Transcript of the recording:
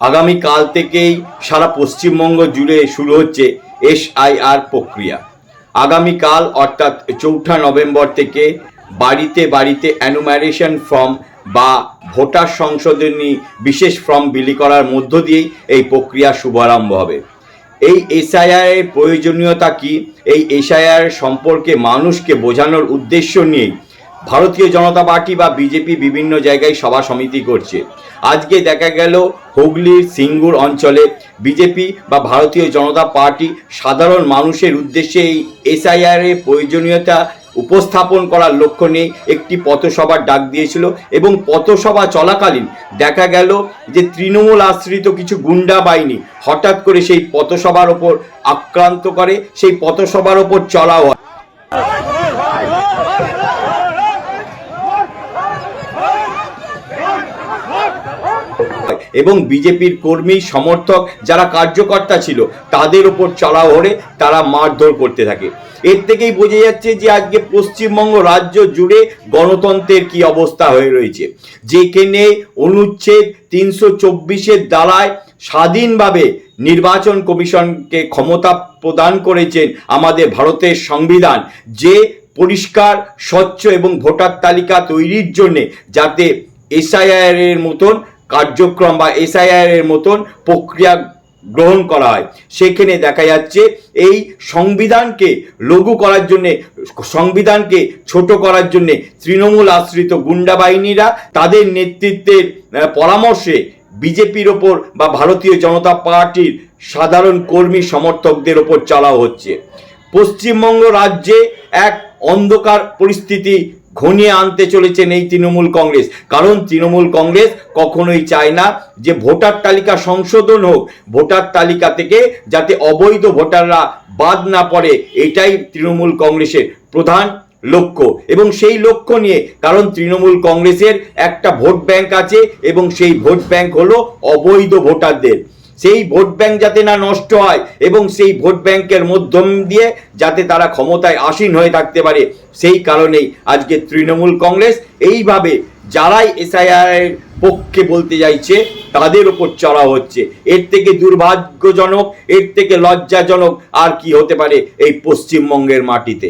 আগামী কাল থেকেই সারা পশ্চিমবঙ্গ জুড়ে শুরু হচ্ছে এসআইআর প্রক্রিয়া। আগামীকাল অর্থাৎ চৌঠা নভেম্বর থেকে বাড়িতে বাড়িতে অ্যানুমারেশন ফর্ম বা ভোটার সংশোধনী বিশেষ ফর্ম বিলি করার মধ্য দিয়েই এই প্রক্রিয়া শুভারম্ভ হবে। এই এসআইআর এর প্রয়োজনীয়তা কি? এই এসআইআর সম্পর্কে মানুষকে বোঝানোর উদ্দেশ্য নিয়েই ভারতীয় জনতা পার্টি বা বিজেপি বিভিন্ন জায়গায় সভা সমিতি করছে। আজকে দেখা গেল হুগলির সিঙ্গুর অঞ্চলে বিজেপি বা ভারতীয় জনতা পার্টি সাধারণ মানুষের উদ্দেশ্যে এই এসআইআর এর প্রয়োজনীয়তা উপস্থাপন করার লক্ষ্য নিয়ে একটি পথসভার ডাক দিয়েছিল এবং পথসভা চলাকালীন দেখা গেল যে তৃণমূল আশ্রিত কিছু গুন্ডা বাহিনী হঠাৎ করে সেই পথসভার ওপর আক্রান্ত করে, সেই পথসভার ওপর চড়াও হয়। এবং বিজেপির কর্মী, সমর্থক যারা কার্যকর্তা ছিল, তাদের ওপর চড়াও হলে তারা মারধর করতে থাকে। এর থেকেই বোঝা যাচ্ছে যে আজকে পশ্চিমবঙ্গ রাজ্য জুড়ে গণতন্ত্রের কি অবস্থা হয়ে রয়েছে। যেখানে অনুচ্ছেদ তিনশো চব্বিশের দ্বারায় স্বাধীনভাবে নির্বাচন কমিশনকে ক্ষমতা প্রদান করেছেন আমাদের ভারতের সংবিধান, যে পরিষ্কার, স্বচ্ছ এবং ভোটার তালিকা তৈরির জন্যে যাতে এসআইআর এর মতন কার্যক্রম বা এসআইআর এর মতন প্রক্রিয়া গ্রহণ করা হয়। সেখানে দেখা যাচ্ছে এই সংবিধানকে লঘু করার জন্যে, সংবিধানকে ছোট করার জন্যে তৃণমূল আশ্রিত গুন্ডা বাহিনীরা তাদের নেতৃত্বের পরামর্শে বিজেপির ওপর বা ভারতীয় জনতা পার্টির সাধারণ কর্মী সমর্থকদের ওপর চালাও হচ্ছে। পশ্চিমবঙ্গ রাজ্যে এক অন্ধকার পরিস্থিতি ঘনিয়ে আনতে চলেছেন এই তৃণমূল কংগ্রেস। কারণ তৃণমূল কংগ্রেস কখনোই চায় না যে ভোটার তালিকা সংশোধন হোক, ভোটার তালিকা থেকে যাতে অবৈধ ভোটাররা বাদ না পড়ে, এটাই তৃণমূল কংগ্রেসের প্রধান লক্ষ্য। এবং সেই লক্ষ্য নিয়ে, কারণ তৃণমূল কংগ্রেসের একটা ভোট ব্যাংক আছে এবং সেই ভোট ব্যাংক হলো অবৈধ ভোটারদের। সেই ভোট ব্যাংক যাতে না নষ্ট হয় এবং সেই ভোট ব্যাংকের মাধ্যম দিয়ে যাতে তারা ক্ষমতায় আসীন হয়ে থাকতে পারে, সেই কারণেই আজকে তৃণমূল কংগ্রেস এইভাবে যারাই এসআইআর এর পক্ষে বলতে চাইছে, তাদের ওপর চড়া হচ্ছে। এর থেকে দুর্ভাগ্যজনক, এর থেকে লজ্জাজনক আর কি হতে পারে এই পশ্চিমবঙ্গের মাটিতে?